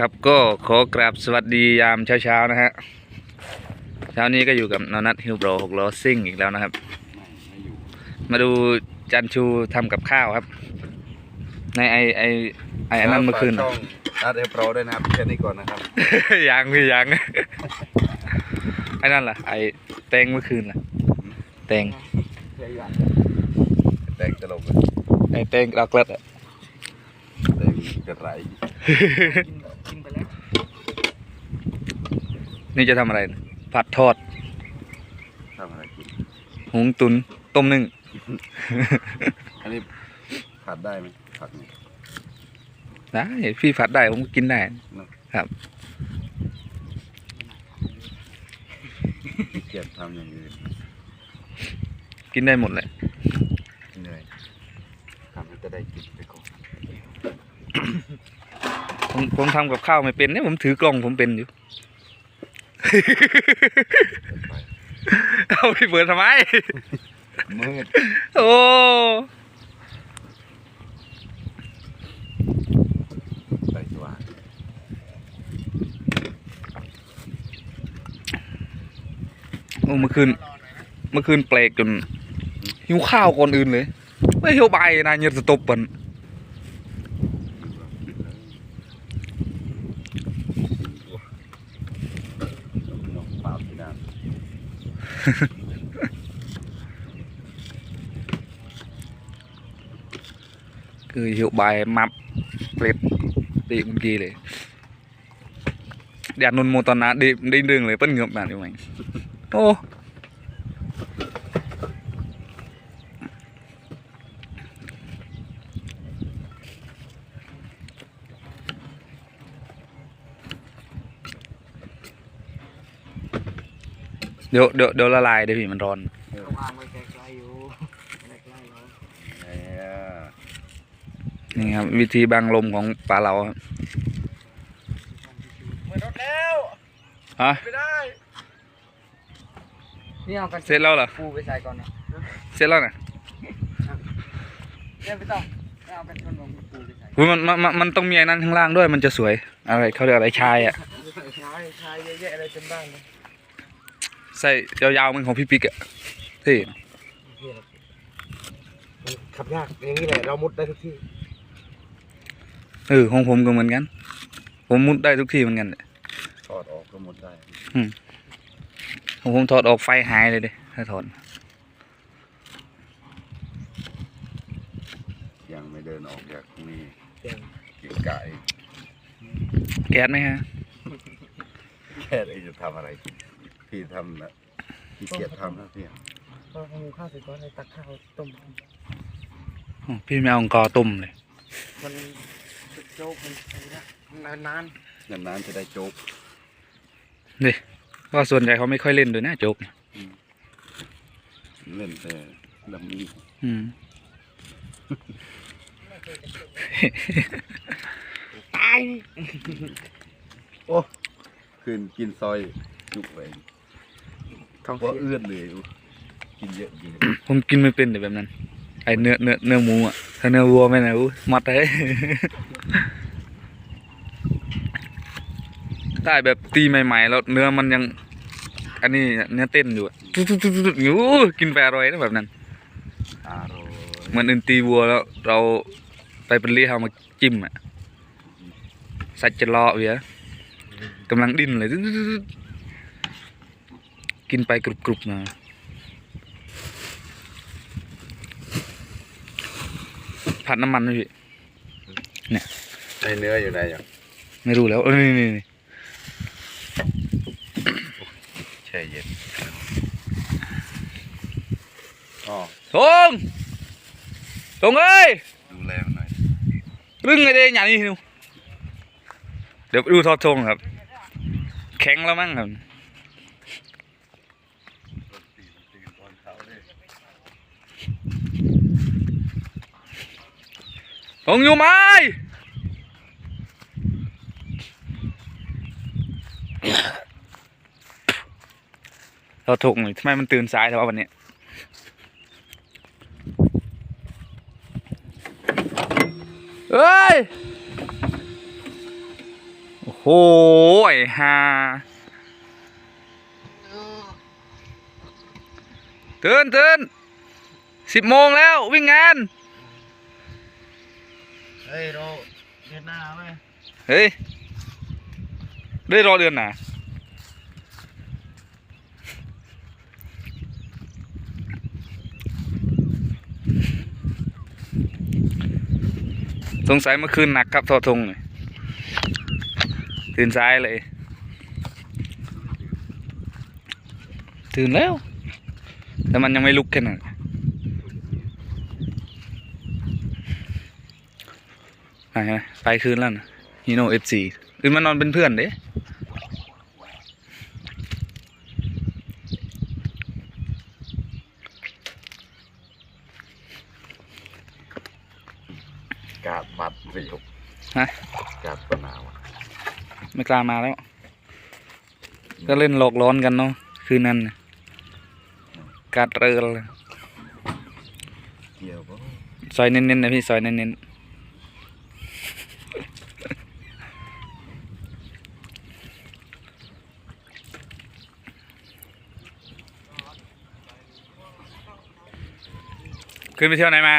ครับก็ขอกราบสวัสดียามเช้าๆนะฮะเช้านี้ก็อยู่กับนอนัทฮิวโบรหกล้อซิ่งอีกแล้วนะครับ มาดูจันชูทำกับข้าวครับ ในไอไอไออันนั้นเมื่อคืนช่องนัดเอฟโปรด้วยนะครับแค่นี้ก่อนนะครับ ยังพี่ยัง ไอ้นั่นล่ะ ไอแตงเมื่อคืนล่ะ แตง แตงตลกเลยไอแตงกระเกล็ดอะแตงกระไร กินไปแล้ว นี่จะทำอะไรนะผัดทอดทำอะไรกิน หุงตุนต้มนึ่ง อันนี้ผัดได้ไหมผัดเนี่ยได้พี่ผัดได้ผมก็กินได้ครับ ขี้เกียจทำอย่างอื่นกินได้หมดเลยเหนื่อยทำให้จะได้กินไปก่อนผมผมทำกับข้าวไม่เป็นเนี่ยผมถือกล้องผมเป็นอยู่ไป เอาไปเปิดทำไม มืดโอ้ใส่สว่างโอ้เมื่อคืน เมื่อคืนเปลกจนหิวข้าวก่อนอื่นเลย ไม่หิวใบนายเงียจะตบปันน้องเปล่าที่นั่น คือหิวใบมับเปลดตีมันกีเลยเดี๋ยวนุนโมตอนนะดีดีดึงเลยเปิ้นเงือบแบบนี้ไหมโอ้เดี๋ยวเดี๋ยวเดี๋ยวละลายเดี๋ยวพี่มันร้อนเขาวางไว้ใกล้ๆอยู่ใกล้ๆเราเนี่ยนี่ครับ วิธีบังลมของปลาเราครับเหมือนรถแล้วฮะไม่ได้นี่เอากันเสร็จแล้วเหรอปูไปใส่ก่อนนะเสร็จแล้วนะเนี่ยไม่ต้องไม่เอากันชนของปูไปใส่อุ๊ยมันมันมันมันต้องมีไอ้นั้นข้างล่างด้วยมันจะสวย อะไรเขาเรียกอะไรชายอะชายชายเยอะแยะอะไรเต็มบ้านเลย ใส่ยาวๆเหมันของพี่ปิ๊กอะที่มันขับยากอย่างนี้แหละเรามุดได้ทุกที่เออของผมก็เหมือนกัน ผมมุดได้ทุกที่เหมือนกันถอดออกก็หมดได้ของผมถอดออกไฟหายเลยเด้ถ้าถอดยังไม่เดินออกจากตรงนี้เสียงเกินไก่แก๊สไหมฮะ แค่ไอ้จะทำอะไรกิน พี่ทำนะพี่เกียจทำนะพี่ก็ทำข้าวเสร็จก็เลยตักข้าวต้มอ๋อพี่ไม่เอาองกอต้มเลย มันโจ๊กมันนานนานนานๆจะได้โจ๊กเพราะส่วนใหญ่เขาไม่ค่อยเล่นด้วยนะโจ๊กเล่นแต่ลำนี้อืมตาย คืนกินซอยจุกเอง ท้องว่าเสียเอื้อนเลยอู้กินเยอะจริงผมกินไม่เป็นแต่แบบนั้น ไอเนื้อเนื้อเนื้อหมูอะถ้าเนื้อวัวไม่นะอู้มัดเลย ได้แบบตีใหม่ๆแล้วเนื้อมันยัง อันนี้เนื้อเต้นอยู่อะตุ๊ดๆๆๆอู้กินไปอร่อยนะแบบนั้น อร่อยเหมือนอื่นตีวัวแล้ว เราไปเป็นเลี้ยเอามาจิ้มอะสัจจะเลาะเวียกำลังดิ้นเลยตึ๊ดๆๆ กินไปกรุบๆมา ผัดน้ำมันไหมพี่ไอเนื้ออยู่ไหนอย่างไม่รู้แล้วเออนี่นี่นี่แช่เย็นอ๋อทงทงเอ้ยดูแลมันหน่อยรึงไอ้เด้หยานี่หนูเดี๋ยวไปดูทอดทงครับ แข็งแล้วมั้งครับ ทงอยู่ไหมทอดทงนี่ทำไมมันตื่นสายแต่ว่าวันนี้เอ้ย โอ้โหฮาตื่นตื่นสิบโมงแล้ววิ่งงาน เฮ้ยเราเดินหน้าไหมเฮ้ยได้รอเดือนน่ะสงสัยเมื่อคืนหนักครับทอทงเนี่ยตื่นสายเลย ตื่นแล้ว แต่มันยังไม่ลุกแค่นั้น ไปไหมไปคืนแล้วนะฮีโน่เอฟซีคืนมานอนเป็นเพื่อนเด้กาดบัดสิครับฮะกาดปะนาวอะไม่กล้ามาแล้ว ก็เล่นหลอกร้อนกันเนาะคืนนั้นน่ะกาดเรือเลยเกี่ยวปะซอยเน้นๆนะพี่ซอยเน้นๆ คืนไปเที่ยวไหนมา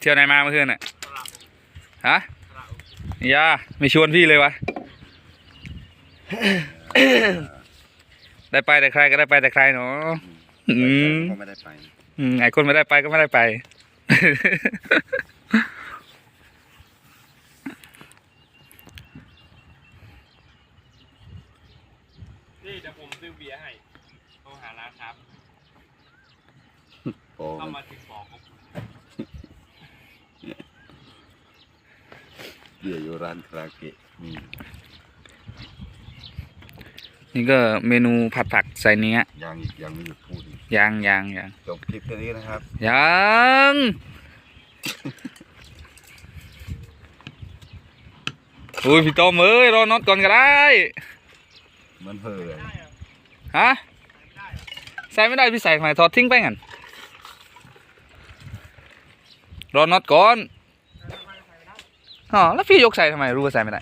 เที่ยวไหนมาเมื่อคืนน่ะฮะย่าไม่ชวนพี่เลยวะ ได้ไปแต่ใครก็ได้ไปแต่ใครเนาะอืมก็ไม่ได้ไปอืมไอ้คนไม่ได้ไปก็ไม่ได้ไป นี่เดี๋ยวผมซื้อเบียร์ให้โทรหาร้านครับ เข้ามาถึงบอกผมเบียร์อยู่ร้านคาราโอเกะมีนี่ก็เมนูผัดผักใส่เนื้อยังอีกยังไม่หยุดพูดอีกยางยางยางจบคลิปแค่นี้นะครับยางอุ้ยพี่ต้อมเอ้ยรอน็อตก่อนก็ได้เหมือนเพื่อนฮะใส่ไม่ได้พี่ใส่ทำไมถอดทิ้งไปงั้น รอน็อตก่อนอ๋อแล้วพี่ยกใส่ทำไมรู้ว่าใส่ไม่ได้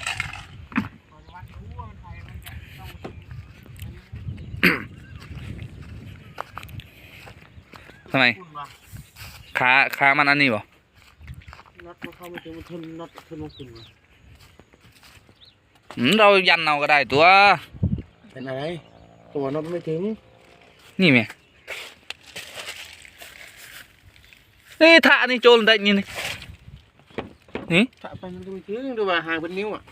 ทำไมคุณวะขาขามันอันนี้บ่น็อตมันเข้าไม่ถึงมันทนน็อตทนมาคุณวะอืมเรายันเอาก็ได้ตัว เป็นอะไร ตัวน็อตไม่ถึง นี่แม่ นี่ท่านี่โจรได้นี่นี่นี่ถ้าไปมันก็ไม่ถึงดูว่าห่างเป็นนิ้วอะ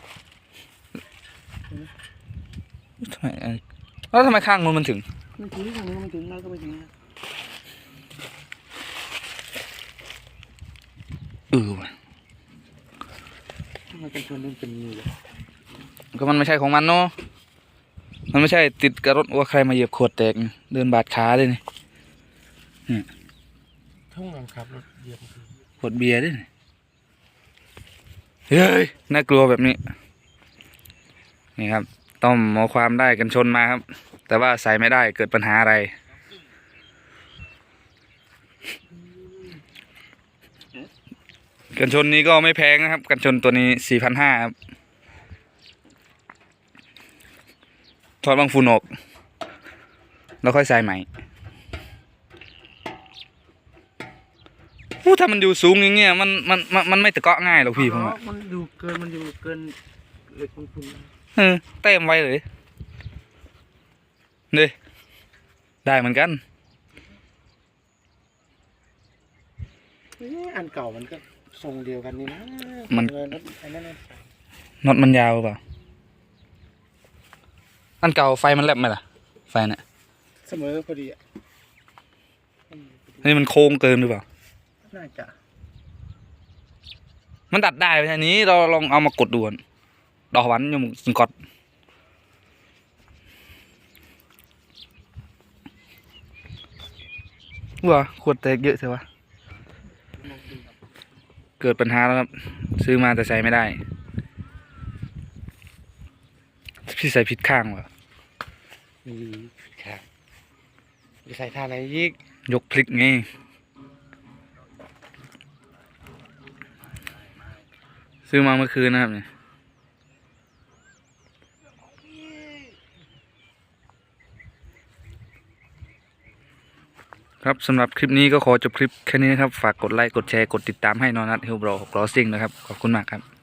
ทำไมเอ้ยแล้วทำไมข้างนู้นมันถึงไม่ถึงทางนี้ก็ไม่ถึงนั่นก็ไม่ถึงเออว่ะมันเป็นชนเล่นเป็นนิ้วเลยก็มันไม่ใช่ของมันเนาะมันไม่ใช่ติดกับรถว่าใครมาเหยียบขวดแตกนี่เดินบาดขาเลยนี่ ทุ่งหลังขับรถเหยียบขวดเบียร์ด้วยเฮ้ยน่ากลัวแบบนี้ นี่ครับ ต้อมมอความได้กันชนมาครับ แต่ว่าใส่ไม่ได้เกิดปัญหาอะไรกันชนนี้ก็ไม่แพงนะครับ กันชนตัวนี้สี่พันห้าครับถอดบางฝุ่นออก แล้วค่อยใส่ใหม่ อู้ถ้ามันอยู่สูงอย่างเงี้ยมันมันมันมันไม่ตะเกาะง่ายหรอกพี่ผมว่ามันอยู่เกินมันอยู่เกินเหล็กของคุณเออเต็มไว้เลยนี่ได้เหมือนกันเอ๊ะอันเก่ามันก็ทรงเดียวกันนี่นะมันเออน็อตอันนั้นน่ะน็อตมันยาวหรือเปล่าอันเก่าไฟมันแลบไหมล่ะ ไฟน่ะเสมอพอดีอะอันนี้มันโค้งเกินหรือเปล่า น่าจะ มันดัดได้ไหมอันนี้เราลองเอามากดดูก่อนดอกหวันยมสงกอดว้าขวดแตกเยอะใช่ปะเกิดปัญหาแล้วครับ ซื้อมาแต่ใส่ไม่ได้ พี่ใส่ผิดข้างวะอืมครับจะใส่ท่าไหนยีกยกพลิกไง ซื้อมาเมื่อคืนนะครับเนี่ยครับสำหรับคลิปนี้ก็ขอจบคลิปแค่นี้นะครับ ฝากกดไลค์ กดแชร์ กดติดตามให้นอนัทฮิวบรอหกล้อซิงนะครับ ขอบคุณมากครับ